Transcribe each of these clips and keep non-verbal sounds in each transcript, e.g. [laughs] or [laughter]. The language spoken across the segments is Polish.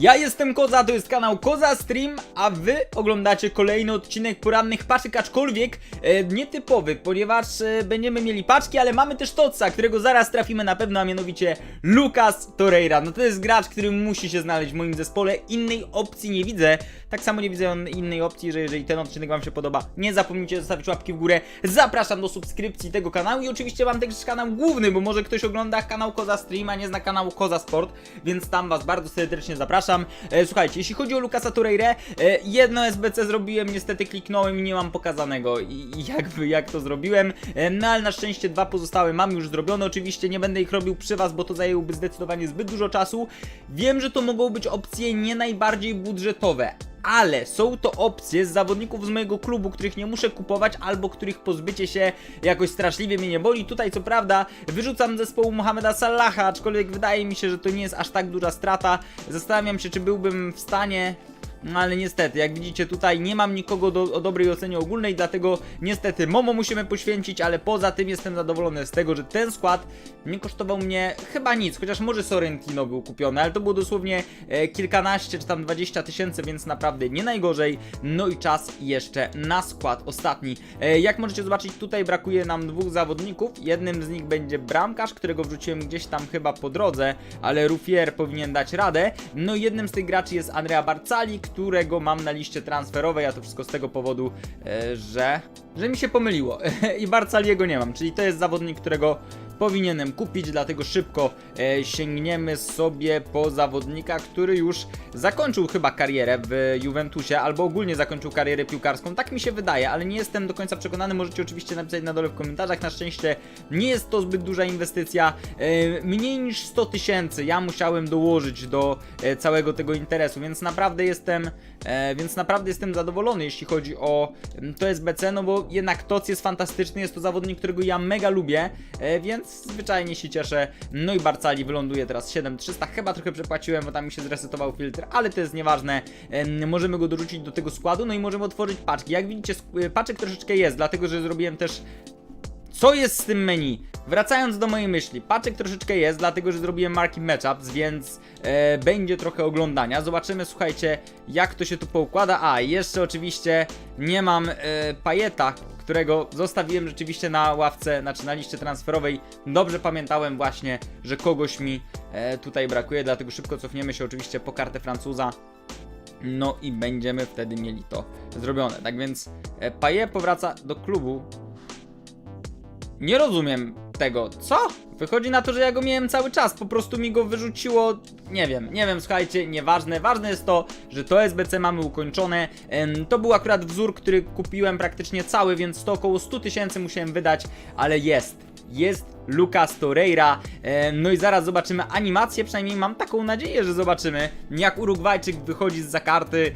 Ja jestem Koza, to jest kanał Koza Stream, a wy oglądacie kolejny odcinek porannych paczek, aczkolwiek e, nietypowy, ponieważ e, będziemy mieli paczki, ale mamy też Totsa, którego zaraz trafimy na pewno, a mianowicie Lucas Torreira. No to jest gracz, który musi się znaleźć w moim zespole, innej opcji nie widzę. Tak samo nie widzę innej opcji, że jeżeli ten odcinek wam się podoba, nie zapomnijcie zostawić łapki w górę. Zapraszam do subskrypcji tego kanału i oczywiście mam też kanał główny, bo może ktoś ogląda kanał Koza Stream, a nie zna kanału Koza Sport, więc tam was bardzo serdecznie zapraszam. E, słuchajcie, jeśli chodzi o Lucasa Torreirę, e, jedno SBC zrobiłem, niestety kliknąłem i nie mam pokazanego. Jakby jak to zrobiłem, e, no ale na szczęście dwa pozostałe mam już zrobione, oczywiście nie będę ich robił przy was, bo to zajęłoby zdecydowanie zbyt dużo czasu. Wiem, że to mogą być opcje nie najbardziej budżetowe, ale są to opcje z zawodników z mojego klubu, których nie muszę kupować, albo których pozbycie się jakoś straszliwie mnie nie boli. Tutaj co prawda wyrzucam zespołu Mohameda Salaha, aczkolwiek wydaje mi się, że to nie jest aż tak duża strata. Zastanawiam się, czy byłbym w stanie no ale niestety, jak widzicie tutaj nie mam nikogo do, o dobrej ocenie ogólnej, dlatego niestety Momo musimy poświęcić, ale poza tym jestem zadowolony z tego, że ten skład nie kosztował mnie chyba nic, chociaż może Sorrentino był kupiony, ale to było dosłownie e, kilkanaście czy tam 20 tysięcy, więc naprawdę nie najgorzej. No i czas jeszcze na skład ostatni. E, jak możecie zobaczyć, tutaj brakuje nam dwóch zawodników. Jednym z nich będzie bramkarz, którego wrzuciłem gdzieś tam chyba po drodze, ale Ruffier powinien dać radę. No i jednym z tych graczy jest Andrea Barcali, którego mam na liście transferowej, a to wszystko z tego powodu, e, że, że mi się pomyliło. [laughs] I Barcaliego nie mam, czyli to jest zawodnik, którego powinienem kupić, dlatego szybko e, sięgniemy sobie po zawodnika, który już zakończył chyba karierę w Juventusie, albo ogólnie zakończył karierę piłkarską, tak mi się wydaje, ale nie jestem do końca przekonany, możecie oczywiście napisać na dole w komentarzach, na szczęście nie jest to zbyt duża inwestycja, e, mniej niż 100 tysięcy ja musiałem dołożyć do e, całego tego interesu, więc naprawdę jestem, e, więc naprawdę jestem zadowolony, jeśli chodzi o mm, to SBC, no bo jednak Toc jest fantastyczny, jest to zawodnik, którego ja mega lubię, e, więc zwyczajnie się cieszę. No i Barcali wyląduje teraz 7300, chyba trochę przepłaciłem, bo tam mi się zresetował filtr, ale to jest nieważne. Em, Możemy go dorzucić do tego składu, no i możemy otworzyć paczki. Jak widzicie, y, paczek troszeczkę jest, dlatego że zrobiłem też co jest z tym menu? Wracając do mojej myśli, paczek troszeczkę jest, dlatego że zrobiłem marki matchups, więc e, będzie trochę oglądania. Zobaczymy, słuchajcie, jak to się tu poukłada. A, jeszcze oczywiście nie mam e, pajeta, którego zostawiłem rzeczywiście na ławce, znaczy na liście transferowej. Dobrze pamiętałem właśnie, że kogoś mi e, tutaj brakuje, dlatego szybko cofniemy się oczywiście po kartę Francuza. No i będziemy wtedy mieli to zrobione. Tak więc e, Paye powraca do klubu nie rozumiem tego. Co? Wychodzi na to, że ja go miałem cały czas. Po prostu mi go wyrzuciło. Nie wiem, nie wiem, słuchajcie, nieważne. Ważne jest to, że to SBC mamy ukończone. To był akurat wzór, który kupiłem praktycznie cały, więc to około 100 tysięcy musiałem wydać, ale jest. Jest Lucas Torreira. No i zaraz zobaczymy animację, przynajmniej mam taką nadzieję, że zobaczymy, jak Urugwajczyk wychodzi z za karty.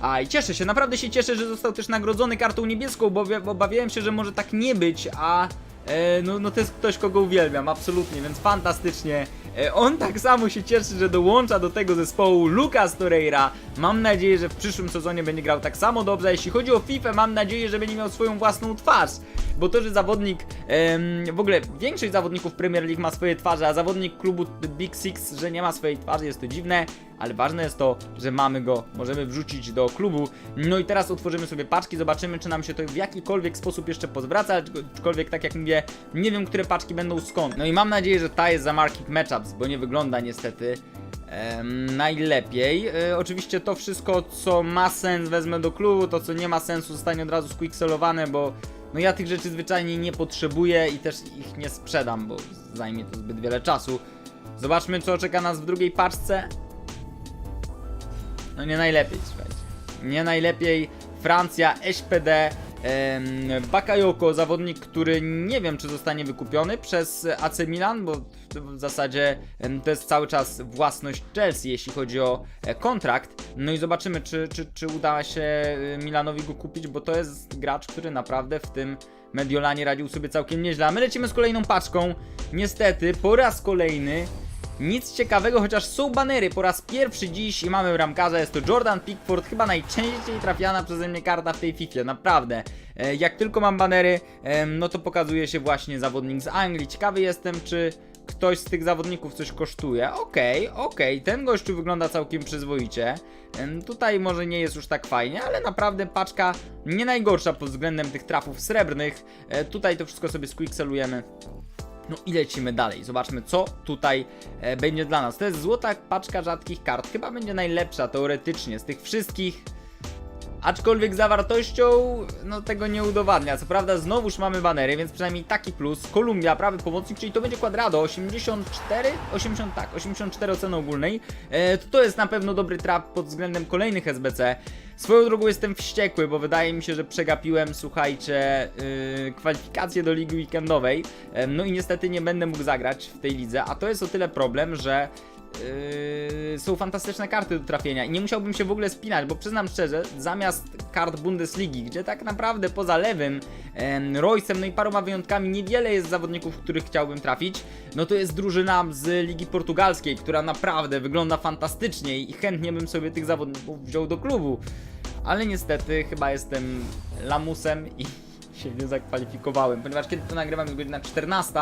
A i cieszę się, naprawdę się cieszę, że został też nagrodzony kartą niebieską, bo wi- bo obawiałem się, że może tak nie być, a e, no, no to jest ktoś, kogo uwielbiam, absolutnie, więc fantastycznie. E, on tak samo się cieszy, że dołącza do tego zespołu Lucas Torreira. Mam nadzieję, że w przyszłym sezonie będzie grał tak samo dobrze. Jeśli chodzi o FIFA, mam nadzieję, że będzie miał swoją własną twarz. Bo to, że zawodnik, em, w ogóle większość zawodników Premier League ma swoje twarze, a zawodnik klubu Big Six, że nie ma swojej twarzy, jest to dziwne, ale ważne jest to, że mamy go, możemy wrzucić do klubu. No i teraz otworzymy sobie paczki, zobaczymy, czy nam się to w jakikolwiek sposób jeszcze pozwraca, aczkolwiek tak jak mówię, nie wiem, które paczki będą skąd. No i mam nadzieję, że ta jest za Market Matchups, bo nie wygląda niestety najlepiej. E, oczywiście to wszystko, co ma sens, wezmę do klubu, to co nie ma sensu, zostanie od razu squickselowane, bo no ja tych rzeczy zwyczajnie nie potrzebuję i też ich nie sprzedam, bo zajmie to zbyt wiele czasu. Zobaczmy, co czeka nas w drugiej paczce. No nie najlepiej, słuchajcie. Nie najlepiej. Francja, SPD, Bakayoko, zawodnik, który nie wiem, czy zostanie wykupiony przez AC Milan, bo w zasadzie to jest cały czas własność Chelsea, jeśli chodzi o e, kontrakt. No i zobaczymy, czy, czy, czy uda się e, Milanowi go kupić, bo to jest gracz, który naprawdę w tym Mediolanie radził sobie całkiem nieźle. A my lecimy z kolejną paczką. Niestety, po raz kolejny nic ciekawego, chociaż są banery. Po raz pierwszy dziś i mamy bramkarza. Jest to Jordan Pickford, chyba najczęściej trafiana przeze mnie karta w tej FIFA. Naprawdę. E, Jak tylko mam banery, no to pokazuje się właśnie zawodnik z Anglii. Ciekawy jestem, czy ktoś z tych zawodników coś kosztuje. Okej, okej, ten gościu wygląda całkiem przyzwoicie. Tutaj może nie jest już tak fajnie, ale naprawdę paczka nie najgorsza pod względem tych trafów srebrnych. E, Tutaj to wszystko sobie squixelujemy. No i lecimy dalej. Zobaczmy, co tutaj e, będzie dla nas. To jest złota paczka rzadkich kart. Chyba będzie najlepsza teoretycznie z tych wszystkich. Aczkolwiek zawartością, no tego nie udowadnia. Co prawda znowuż mamy banery, więc przynajmniej taki plus. Kolumbia, prawy pomocnik, czyli to będzie Quadrado, 84? 80, tak, 84 oceny ogólnej. E, to, to jest na pewno dobry trap pod względem kolejnych SBC. Swoją drogą jestem wściekły, bo wydaje mi się, że przegapiłem, słuchajcie, yy, kwalifikacje do ligi weekendowej. Em, no i niestety nie będę mógł zagrać w tej lidze, a to jest o tyle problem, że Yy, są fantastyczne karty do trafienia i nie musiałbym się w ogóle spinać, bo przyznam szczerze, zamiast kart Bundesligi, gdzie tak naprawdę poza lewym, em, no i paroma wyjątkami niewiele jest zawodników, których chciałbym trafić, no to jest drużyna z Ligi Portugalskiej, która naprawdę wygląda fantastycznie i chętnie bym sobie tych zawodników wziął do klubu. Ale niestety chyba jestem lamusem i [laughs] się nie zakwalifikowałem, ponieważ kiedy to nagrywam jest godzina 14,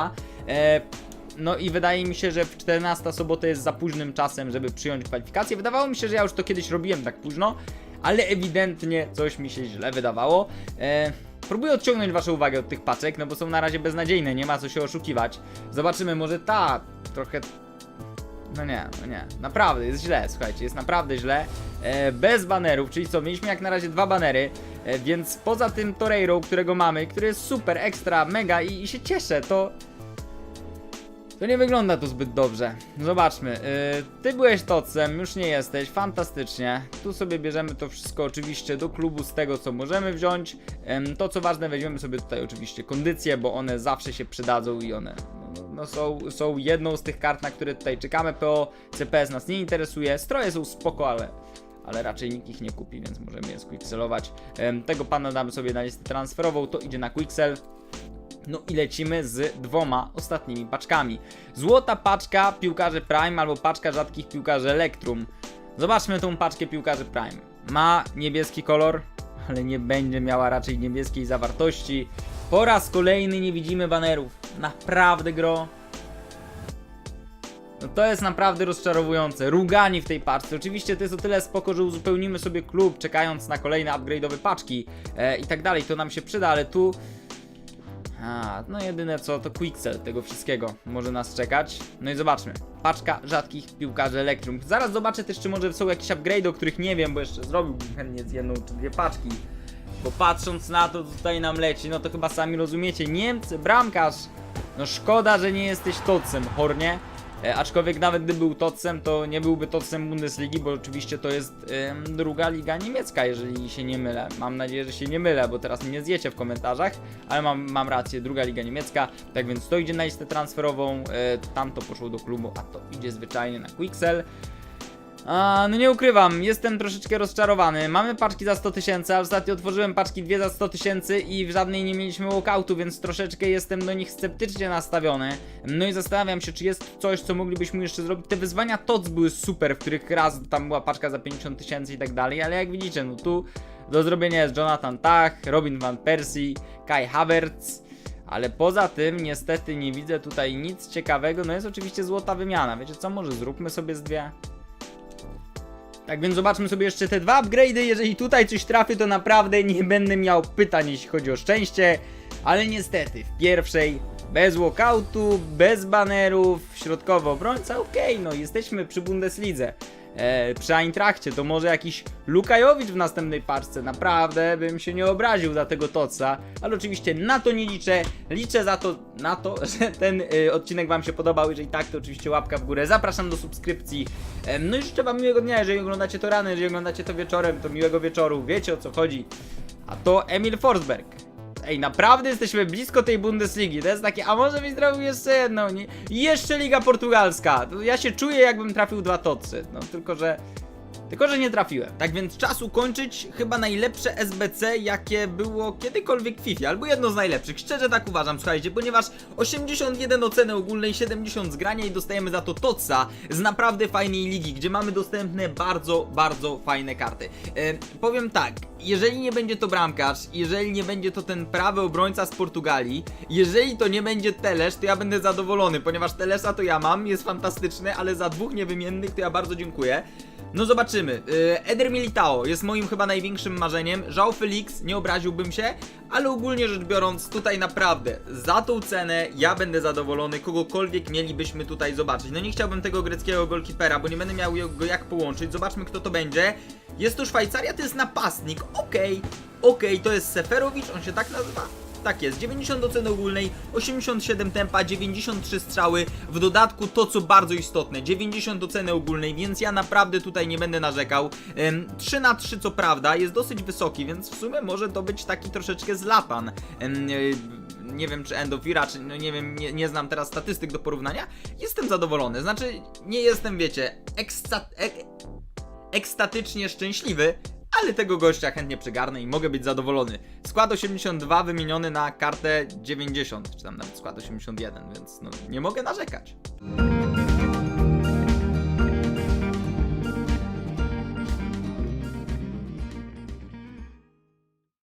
e, no i wydaje mi się, że w 14 sobotę jest za późnym czasem, żeby przyjąć kwalifikację. Wydawało mi się, że ja już to kiedyś robiłem tak późno, ale ewidentnie coś mi się źle wydawało. E, próbuję odciągnąć waszą uwagę od tych paczek, no bo są na razie beznadziejne, nie ma co się oszukiwać. Zobaczymy, może ta trochę no nie, no nie. Naprawdę, jest źle, słuchajcie, jest naprawdę źle. E, bez banerów, czyli co, mieliśmy jak na razie dwa banery, e, więc poza tym Torreiro, którego mamy, który jest super, ekstra, mega i, i się cieszę, to... To nie wygląda to zbyt dobrze. Zobaczmy, e, ty byłeś tocem, już nie jesteś, fantastycznie. Tu sobie bierzemy to wszystko oczywiście do klubu z tego, co możemy wziąć. Em, to, co ważne, weźmiemy sobie tutaj oczywiście kondycje, bo one zawsze się przydadzą i one no, są, są jedną z tych kart, na które tutaj czekamy. PO, CPS nas nie interesuje. Stroje są spoko, ale, ale raczej nikt ich nie kupi, więc możemy je squickselować. Tego pana damy sobie na listę transferową, to idzie na quicksell. No i lecimy z dwoma ostatnimi paczkami. Złota paczka piłkarzy Prime albo paczka rzadkich piłkarzy Electrum. Zobaczmy tą paczkę piłkarzy Prime. Ma niebieski kolor, ale nie będzie miała raczej niebieskiej zawartości. Po raz kolejny nie widzimy banerów. Naprawdę gro. No to jest naprawdę rozczarowujące. Rugani w tej paczce. Oczywiście to jest o tyle spoko, że uzupełnimy sobie klub, czekając na kolejne upgrade'owe paczki e, i tak dalej. To nam się przyda, ale tu... A, no jedyne co to quicksell tego wszystkiego może nas czekać. No i zobaczmy. Paczka rzadkich piłkarzy Electrum. Zaraz zobaczę też, czy może są jakieś upgrade, o których nie wiem, bo jeszcze zrobiłbym chętnie z jedną czy dwie paczki. Bo patrząc na to, co tutaj nam leci, no to chyba sami rozumiecie. Niemcy, bramkarz. No szkoda, że nie jesteś tocem, Hornie. E, aczkolwiek nawet gdyby był tocem, to nie byłby tocem Bundesligi, bo oczywiście to jest druga liga niemiecka, jeżeli się nie mylę. Mam nadzieję, że się nie mylę, bo teraz mnie zjecie w komentarzach, ale mam, mam rację, druga liga niemiecka. Tak więc to idzie na listę transferową, e, tam to poszło do klubu, a to idzie zwyczajnie na Quixel. A, no nie ukrywam, jestem troszeczkę rozczarowany. Mamy paczki za 100 tysięcy, a ostatnio otworzyłem paczki dwie za 100 tysięcy i w żadnej nie mieliśmy walkoutu, więc troszeczkę jestem do nich sceptycznie nastawiony. No i zastanawiam się, czy jest coś, co moglibyśmy jeszcze zrobić. Te wyzwania TOC były super, w których raz tam była paczka za 50 tysięcy i tak dalej, ale jak widzicie, no tu do zrobienia jest Jonathan Tach, Robin Van Persie, Kai Havertz. Ale poza tym niestety nie widzę tutaj nic ciekawego. No jest oczywiście złota wymiana. Wiecie co? Może zróbmy sobie z dwie. Tak więc zobaczmy sobie jeszcze te dwa upgrade'y. Jeżeli tutaj coś trafię, to naprawdę nie będę miał pytań, jeśli chodzi o szczęście. Ale niestety, w pierwszej bez walkoutu, bez banerów, środkowy obrońca, okej, no jesteśmy przy Bundeslidze. E, przy Eintrachcie to może jakiś Lukajowicz w następnej paczce. Naprawdę bym się nie obraził za tego toca, ale oczywiście na to nie liczę. Liczę za to na to, [laughs] że ten e, odcinek Wam się podobał. Jeżeli tak, to oczywiście łapka w górę. Zapraszam do subskrypcji. E, no i życzę Wam miłego dnia. Jeżeli oglądacie to rano, jeżeli oglądacie to wieczorem, to miłego wieczoru. Wiecie o co chodzi. A to Emil Forsberg. Ej, naprawdę jesteśmy blisko tej Bundesligi. To jest takie, a może byś zrobił jeszcze jedną, nie? Jeszcze Liga Portugalska. Ja się czuję, jakbym trafił dwa tocy. No tylko, że Tylko, że nie trafiłem. Tak więc czas ukończyć chyba najlepsze SBC, jakie było kiedykolwiek w FIFA, albo jedno z najlepszych. Szczerze tak uważam, słuchajcie, ponieważ 81 oceny ogólnej, 70 zgrania i dostajemy za to Totsa z naprawdę fajnej ligi, gdzie mamy dostępne bardzo, bardzo fajne karty. E, powiem tak, jeżeli nie będzie to bramkarz, jeżeli nie będzie to ten prawy obrońca z Portugalii, jeżeli to nie będzie Telesz, to ja będę zadowolony, ponieważ Telesa to ja mam, jest fantastyczny, ale za dwóch niewymiennych to ja bardzo dziękuję. No zobaczymy. Yy, Eder Militao jest moim chyba największym marzeniem. Żał Felix, nie obraziłbym się, ale ogólnie rzecz biorąc, tutaj naprawdę za tą cenę ja będę zadowolony, kogokolwiek mielibyśmy tutaj zobaczyć. No nie chciałbym tego greckiego golkipera, bo nie będę miał go jak połączyć. Zobaczmy kto to będzie. Jest to Szwajcaria, to jest napastnik. Okej, okej, to jest Seferowicz, on się tak nazywa? Tak jest, 90 oceny ogólnej, 87 tempa, 93 strzały, w dodatku to co bardzo istotne, 90 oceny ogólnej, więc ja naprawdę tutaj nie będę narzekał. Ym, 3 na 3 co prawda, jest dosyć wysoki, więc w sumie może to być taki troszeczkę zlatan. Ym, yy, nie wiem czy Endofira, czy no nie wiem, nie, nie znam teraz statystyk do porównania. Jestem zadowolony, znaczy nie jestem, wiecie, eksta, ek, ekstatycznie szczęśliwy, ale tego gościa chętnie przygarnę i mogę być zadowolony. Skład 82 wymieniony na kartę 90, czy tam nawet skład 81, więc no nie mogę narzekać.